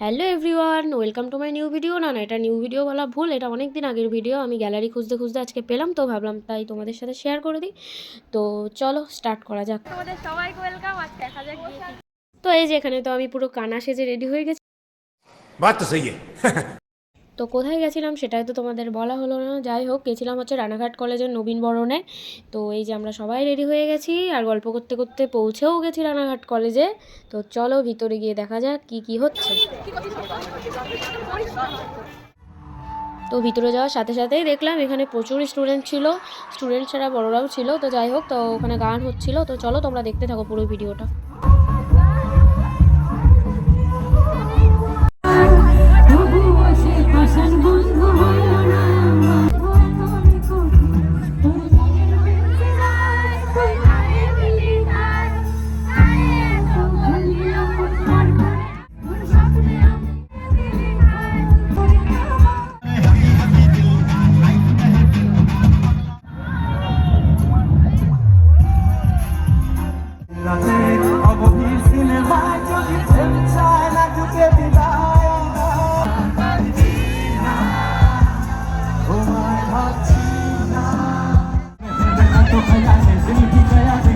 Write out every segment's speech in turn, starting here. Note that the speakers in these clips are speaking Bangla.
Hello everyone welcome to my new video. না না এটা নিউ ভিডিও বলা ভুল এটা অনেক দিন আগের ভিডিও। আমি গ্যালারি খুঁজতে খুঁজতে আজকে পেলাম তো ভাবলাম তাই তোমাদের সাথে শেয়ার করে দিই। তো চলো স্টার্ট করা যাক। তো এই যে এখানে তো আমি পুরো কানা সেজে রেডি হয়ে গেছি। তো কোথায় গেছিলাম সেটাই তো তোমাদের বলা হলো না। যাই হোক, গেছিলাম হচ্ছে রানাঘাট কলেজের নবীন বরণে। তো এই যে আমরা সবাই রেডি হয়ে গেছি আর গল্প করতে করতে পৌঁছেও গেছি রানাঘাট কলেজে। তো চলো ভিতরে গিয়ে দেখা যাক কি কি হচ্ছে। তো ভিতরে যাওয়ার সাথে সাথেই দেখলাম এখানে প্রচুর স্টুডেন্ট ছিল। স্টুডেন্ট ছাড়া বড়রাও ছিল। তো যাই হোক, তো ওখানে গান হচ্ছিল। তো চলো তোমরা দেখতে থাকো পুরো ভিডিওটা 我们要写生命，记得要写。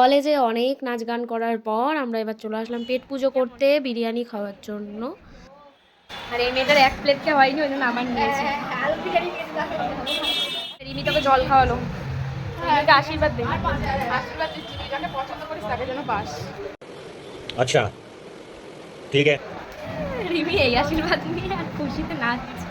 কলেজে অনেক নাচ গান করার পর আমরা এবার চলে আসলাম পেট পুজো করতে বিরিয়ানি খাওয়ার জন্য। আর এই মেয়েটার এক প্লেট খেয়ে হয়নি ওই জন্য আমার নিয়েছে রিমি তোকে জল খাওয়ালো। আশীর্বাদ দে। আশীর্বাদ দিচ্ছি পছন্দ করিস তাকে যেন বাস। আচ্ছা ঠিক আছে। রিমি এই আশীর্বাদ নিয়ে আর খুশিতে নাচছে।